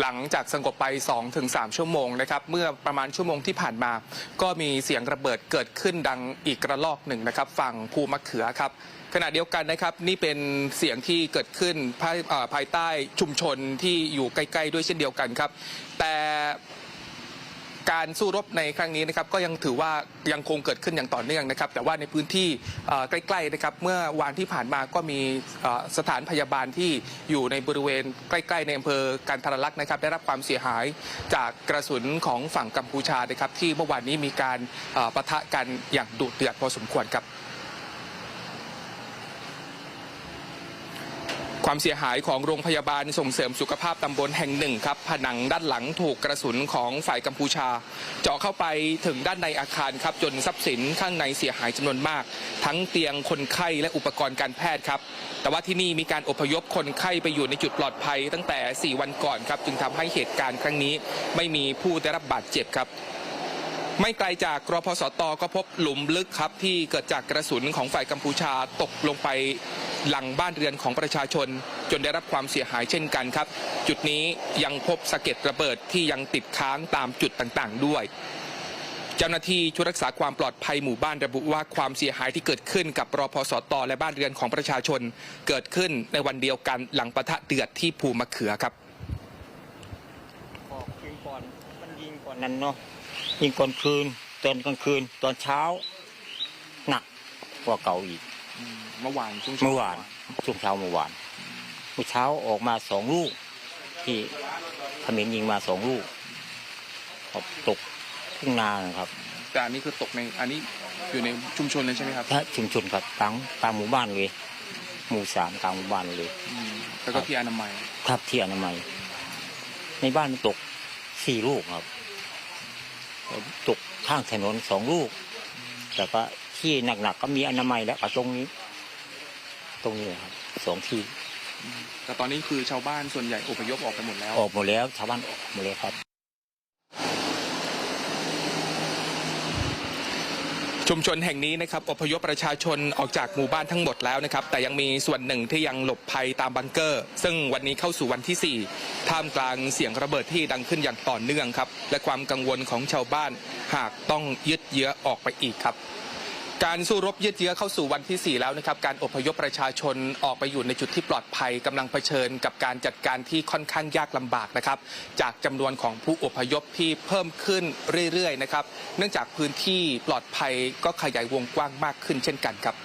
หลังจากสงบไป 2-3 ชั่วโมงนะครับเมื่อประมาณชั่วโมงที่ผ่านมา ก็มีเสียงระเบิดเกิดขึ้นดังอีกระลอกหนึ่งนะครับฝั่งภูมะเขือครับขณะเดียวกันนะครับนี่เป็นเสียงที่เกิดขึ้นภายเอ่อภายใต้ชุมชนที่อยู่ใกล้ ๆ ด้วยเช่นเดียวกันครับ แต่ การสู้รบในครั้งนี้นะครับก็ยังถือว่ายังคงเกิดขึ้นอย่างต่อเนื่องนะครับ แต่ว่าในพื้นที่ใกล้ๆนะครับเมื่อวานที่ผ่านมาก็มีสถานพยาบาลที่อยู่ในบริเวณใกล้ๆในอำเภอการทรลักษณ์นะครับ ได้รับความเสียหายจากกระสุนของฝั่งกัมพูชานะครับที่เมื่อวานนี้มีการประทะกันอย่างดุเดือดพอสมควรครับ ความเสียหายของโรงพยาบาลส่งเสริมสุขภาพตำบลแห่งหนึ่งครับ ผนังด้านหลังถูกกระสุนของฝ่ายกัมพูชา เจาะเข้าไปถึงด้านในอาคารครับจนทรัพย์สินข้างในเสียหายจำนวนมาก ทั้งเตียงคนไข้และอุปกรณ์การแพทย์ครับ แต่ว่าที่นี่มีการอพยพคนไข้ไปอยู่ในจุดปลอดภัยตั้งแต่ 4 วันก่อนครับ จึงทำให้เหตุการณ์ครั้งนี้ไม่มีผู้ได้รับบาดเจ็บครับ ไม่ไกลจากกรพสตก็พบหลุมลึกครับที่เกิดจากกระสุนของฝ่ายกัมพูชาตกลงไปหลังบ้านเรือนของประชาชน จนได้รับความเสียหายเช่นกันครับ จุดนี้ยังพบสะเก็ดระเบิดที่ยังติดค้างตามจุดต่างๆ ด้วย เจ้าหน้าที่ชุดรักษาความปลอดภัยหมู่บ้านระบุว่าความเสียหายที่เกิดขึ้นกับรพสตและบ้านเรือนของประชาชน เกิดขึ้นในวันเดียวกันหลังปะทะเดือดที่ภูมะเขือครับบอ ยิงก่อนมันยิงก่อนนั้นเนาะยิงก่อนคืนตอนกลางคืน ตอนเช้า หนักกว่าเก่าอีกเมื่อวานช่วงเมื่อวานช่วงเช้าเมื่อวานเมื่อเช้าออกมาสองลูก ที่เขมรยิงมาสองลูกครับตกทุ่งนานะครับ แต่อันนี้คือตกในอันนี้อยู่ในชุมชนเลยใช่ไหมครับถ้าชุมชนครับตั้งตามหมู่บ้านเลย หมู่สามตามหมู่บ้านเลยอืมแล้วก็ที่อนามัย ครับที่อนามัย ในบ้านมันตกสี่ลูกครับ ตกข้างถนนสองลูก แต่ก็ที่หนักๆก็มีอนามัยแล้วก็ตรงนี้ ตรงนี้ครับสองที่แต่ตอนนี้คือชาวบ้านส่วนใหญ่อพยพออกไปหมดแล้ว ออกหมดแล้ว ชาวบ้านออกหมดแล้วครับ ชุมชนแห่งนี้นะครับอพยพประชาชนออกจากหมู่บ้านทั้งหมดแล้วนะครับ แต่ยังมีส่วนหนึ่งที่ยังหลบภัยตามบังเกอร์ ซึ่งวันนี้เข้าสู่วันที่ 4 ท่ามกลางเสียงระเบิดที่ดังขึ้นอย่างต่อเนื่องครับ และความกังวลของชาวบ้านหากต้องยึดเยื้อออกไปอีกครับ การสู้รบยืดเยื้อเข้าสู่วันที่ 4 แล้วนะครับ การอพยพประชาชนออกไปอยู่ในจุดที่ปลอดภัยกำลังเผชิญกับการจัดการที่ค่อนข้างยากลำบากนะครับ จากจำนวนของผู้อพยพที่เพิ่มขึ้นเรื่อยๆนะครับ เนื่องจากพื้นที่ปลอดภัยก็ขยายวงกว้างมากขึ้นเช่นกันครับ